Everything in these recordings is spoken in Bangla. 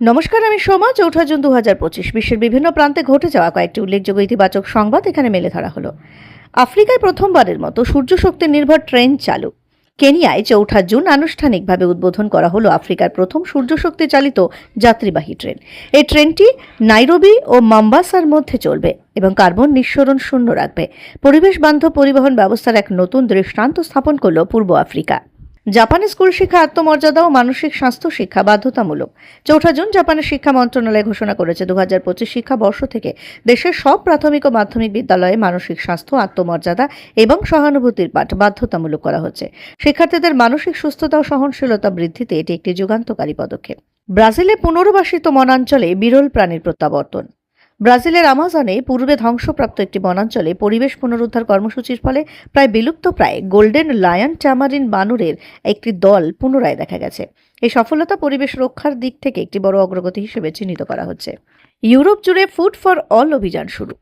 নমস্কার, আমি সোমা। চৌঠা জুন দু হাজার পঁচিশ, বিশ্বের বিভিন্ন প্রান্তে ঘটে যাওয়া কয়েকটি উল্লেখযোগ্য ইতিবাচক সংবাদ এখানে মেলে ধরা হলো। আফ্রিকায় প্রথমবারের মতো সূর্য শক্তি নির্ভর ট্রেন চালু। কেনিয়ায় চৌঠা জুন আনুষ্ঠানিকভাবে উদ্বোধন করা হলো আফ্রিকার প্রথম সূর্যশক্তি চালিত যাত্রীবাহী ট্রেন। এই ট্রেনটি নাইরোবি ও মাম্বাসার মধ্যে চলবে এবং কার্বন নিঃসরণ শূন্য রাখবে। পরিবেশ বান্ধব পরিবহন ব্যবস্থার এক নতুন দৃষ্টান্ত স্থাপন করল পূর্ব আফ্রিকা। জাপানে স্কুল শিক্ষা আত্মমর্যাদা ও মানসিক স্বাস্থ্য শিক্ষা বাধ্যতামূলক। চৌঠা জুন জাপানের শিক্ষা মন্ত্রণালয় ঘোষণা করেছে দু হাজার পঁচিশ শিক্ষাবর্ষ থেকে দেশের সব প্রাথমিক ও মাধ্যমিক বিদ্যালয়ে মানসিক স্বাস্থ্য আত্মমর্যাদা এবং সহানুভূতির পাঠ বাধ্যতামূলক করা হচ্ছে। শিক্ষার্থীদের মানসিক সুস্থতা ও সহনশীলতা বৃদ্ধিতে এটি একটি যুগান্তকারী পদক্ষেপ। ব্রাজিলে পুনর্বাসিত মনাঞ্চলে বিরল প্রাণীর প্রত্যাবর্তন। ব্রাজিলের আমাজনে পূর্বে ধ্বংসপ্রাপ্ত একটি বনাঞ্চলে পরিবেশ পুনরুদ্ধার কর্মসূচির ফলে প্রায় বিলুপ্ত প্রায় গোল্ডেন লায়ন ট্যামারিন বানরের একটি দল পুনরায় দেখা গেছে। এই সফলতা পরিবেশ রক্ষার দিক থেকে একটি বড় অগ্রগতি হিসেবে চিহ্নিত করা হচ্ছে। ইউরোপ জুড়ে ফুড ফর অল অভিযান শুরু।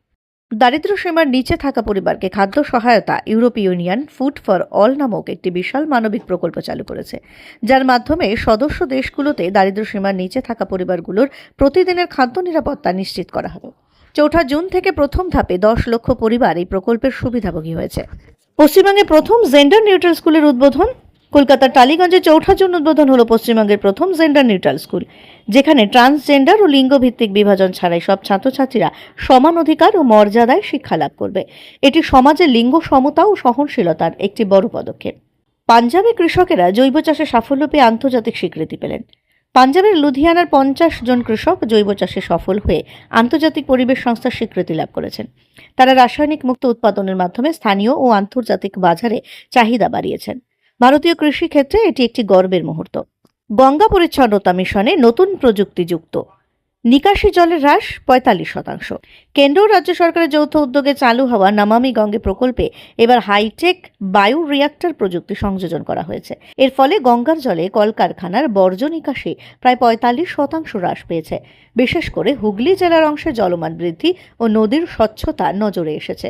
দারিদ্র্য সীমার নিচে থাকা পরিবারকে খাদ্য সহায়তা ইউরোপীয় ইউনিয়ন ফুড ফর অল নামক একটি বিশাল মানবিক প্রকল্প চালু করেছে, যার মাধ্যমে সদস্য দেশগুলোতে দারিদ্র্য সীমার নিচে থাকা পরিবারগুলোর প্রতিদিনের খাদ্য নিরাপত্তা নিশ্চিত করা হবে। চৌঠা জুন থেকে প্রথম ধাপে দশ লক্ষ পরিবার এই প্রকল্পের সুবিধাভোগী হয়েছে। পশ্চিমবঙ্গে প্রথম জেন্ডার নিউট্রাল স্কুলের উদ্বোধন কলকাতার টালিগঞ্জে চৌঠা জুন উদ্বোধন হলো পশ্চিমবঙ্গের প্রথম জেন্ডার নিউট্রাল স্কুল যেখানে ট্রান্সজেন্ডার ও লিঙ্গভিত্তিক বিভাজন ছাড়াই সব ছাত্রছাত্রীরা সমান অধিকার ও মর্যাদায় শিক্ষা লাভ করবে। এটি সমাজে লিঙ্গ সমতা ও সহনশীলতার একটি বড় পদক্ষেপ। পাঞ্জাবে কৃষকেরা জৈব চাষে সাফল্য পেয়ে আন্তর্জাতিক স্বীকৃতি পেলেন। পাঞ্জাবের লুধিয়ানার পঞ্চাশ জন কৃষক জৈব চাষে সফল হয়ে আন্তর্জাতিক পরিবেশ সংস্থার স্বীকৃতি লাভ করেছেন। তারা রাসায়নিক মুক্ত উৎপাদনের মাধ্যমে স্থানীয় ও আন্তর্জাতিক বাজারে চাহিদা বাড়িয়েছেন। ভারতীয় কৃষি ক্ষেত্রে এটি একটি গর্বের মুহূর্ত। গঙ্গা পরিচ্ছন্নতা মিশনে নতুন প্রযুক্তি যুক্ত নিকাশি জলের হ্রাস পঁয়তাল্লিশ শতাংশ। কেন্দ্র রাজ্য সরকারের যৌথ উদ্যোগে চালু হওয়া নামামি গঙ্গে প্রকল্পে এবার হাইটেক বায়ু রিয়াক্টর প্রযুক্তি সংযোজন করা হয়েছে। এর ফলে গঙ্গার জলে কলকারখানার বর্জ্য নিকাশি প্রায় পঁয়তাল্লিশ শতাংশ হ্রাস পেয়েছে। বিশেষ করে হুগলি জেলার অংশে জলমান বৃদ্ধি ও নদীর স্বচ্ছতা নজরে এসেছে।